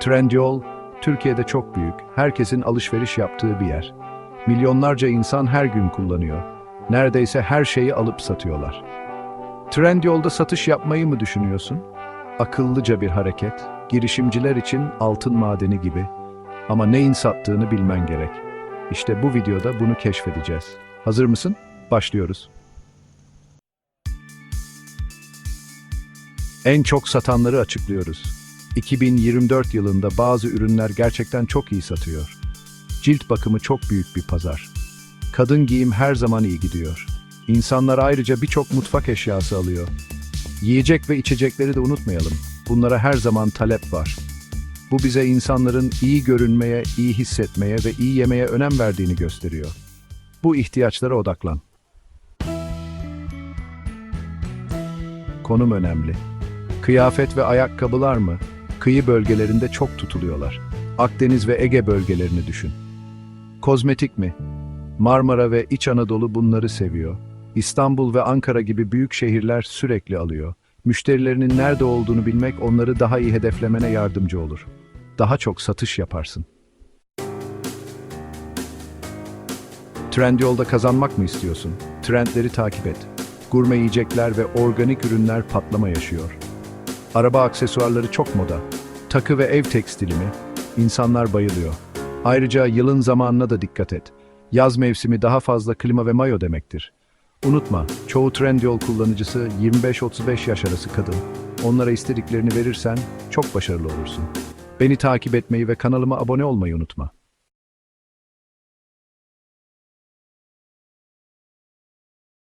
Trendyol, Türkiye'de çok büyük, herkesin alışveriş yaptığı bir yer. Milyonlarca insan her gün kullanıyor. Neredeyse her şeyi alıp satıyorlar. Trendyol'da satış yapmayı mı düşünüyorsun? Akıllıca bir hareket, girişimciler için altın madeni gibi. Ama neyin sattığını bilmen gerek. İşte bu videoda bunu keşfedeceğiz. Hazır mısın? Başlıyoruz. En çok satanları açıklıyoruz. 2024 yılında bazı ürünler gerçekten çok iyi satıyor. Cilt bakımı çok büyük bir pazar. Kadın giyim her zaman iyi gidiyor. İnsanlar ayrıca birçok mutfak eşyası alıyor. Yiyecek ve içecekleri de unutmayalım. Bunlara her zaman talep var. Bu bize insanların iyi görünmeye, iyi hissetmeye ve iyi yemeye önem verdiğini gösteriyor. Bu ihtiyaçlara odaklan. Konum önemli. Kıyafet ve ayakkabılar mı? Kıyı bölgelerinde çok tutuluyorlar. Akdeniz ve Ege bölgelerini düşün. Kozmetik mi? Marmara ve İç Anadolu bunları seviyor. İstanbul ve Ankara gibi büyük şehirler sürekli alıyor. Müşterilerinin nerede olduğunu bilmek onları daha iyi hedeflemene yardımcı olur. Daha çok satış yaparsın. Trendyol'da kazanmak mı istiyorsun? Trendleri takip et. Gurme yiyecekler ve organik ürünler patlama yaşıyor. Araba aksesuarları çok moda. Takı ve ev tekstili mi? İnsanlar bayılıyor. Ayrıca yılın zamanına da dikkat et. Yaz mevsimi daha fazla klima ve mayo demektir. Unutma, çoğu Trendyol kullanıcısı 25-35 yaş arası kadın. Onlara istediklerini verirsen çok başarılı olursun. Beni takip etmeyi ve kanalıma abone olmayı unutma.